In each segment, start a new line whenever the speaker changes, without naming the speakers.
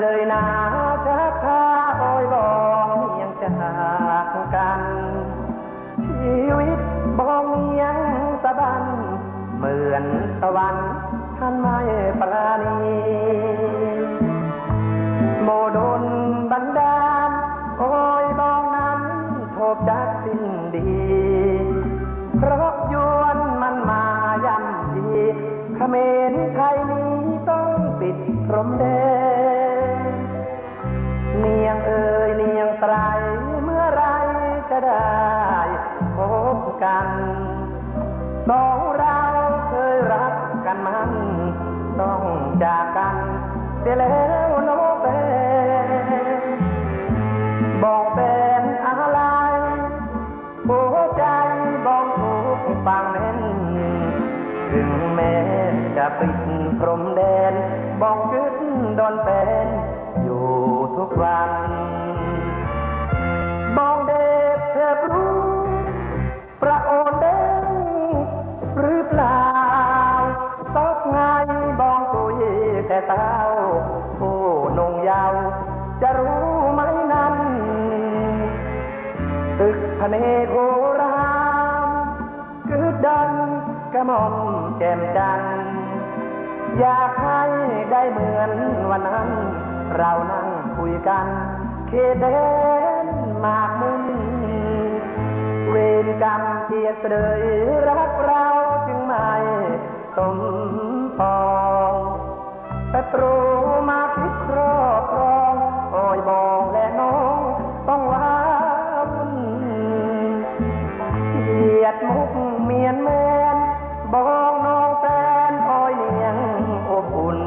đời nào ตะวันท่านไม่ปราณีโมดนบันดาล โอยบองนั้นโทบจักสิ้นดีเพราะยวนมันมาย่ำดีเขมรไทยนี้ต้องปิดพรมแดนเนียงเอ่ยเนียงไตรเมื่อไรจะได้พบกันสองเรา กันมันต้องจากกันเสียแล้วโนเปนบอกเป็นอะไรหัวใจบอกถูกฟังเน้นถึงแม้จะปิดพรมแดนบอกกึดดอนเป็นอยู่ทุกวัน แต่เต้าผู้นงยาว จะรู้ไหมนั้น ตึกพระเนโครามคือดันกระหม่อมแจ่มจันทร์อยากให้ได้เหมือนวันนั้น เรานั่งคุยกันเคเดนมากมุนเวรกรรมเทียดเสดยรักเราจึงไม่สมปอ งศัตรูมาคิดครอบครองโอยบองและน้องต้องว้าวุ่นเกียดมุกเมียนแมนบองน้องแฟนคอยเนียงอบอุ่น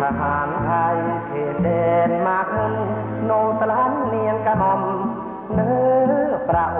ทหารไทยเขตแดนมากมุนโนตลันเนียงกระหม่อมเนื้อประโอ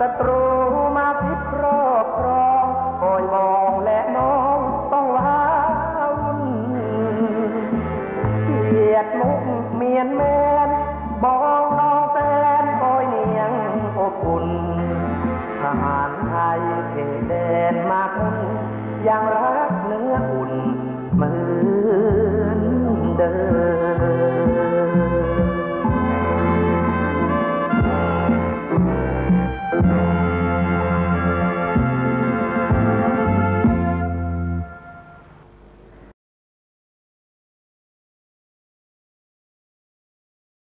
ศัตรูมาพิครอบครองคอยมองและน้องต้องว้าวุ่นเกียดมุกเมียนแมนบองน้องแฟนคอยเนียงอบอุ่นทหารไทยเขตแดนมากมุนยังรักเนื้ออุ่นเหมือนเดิม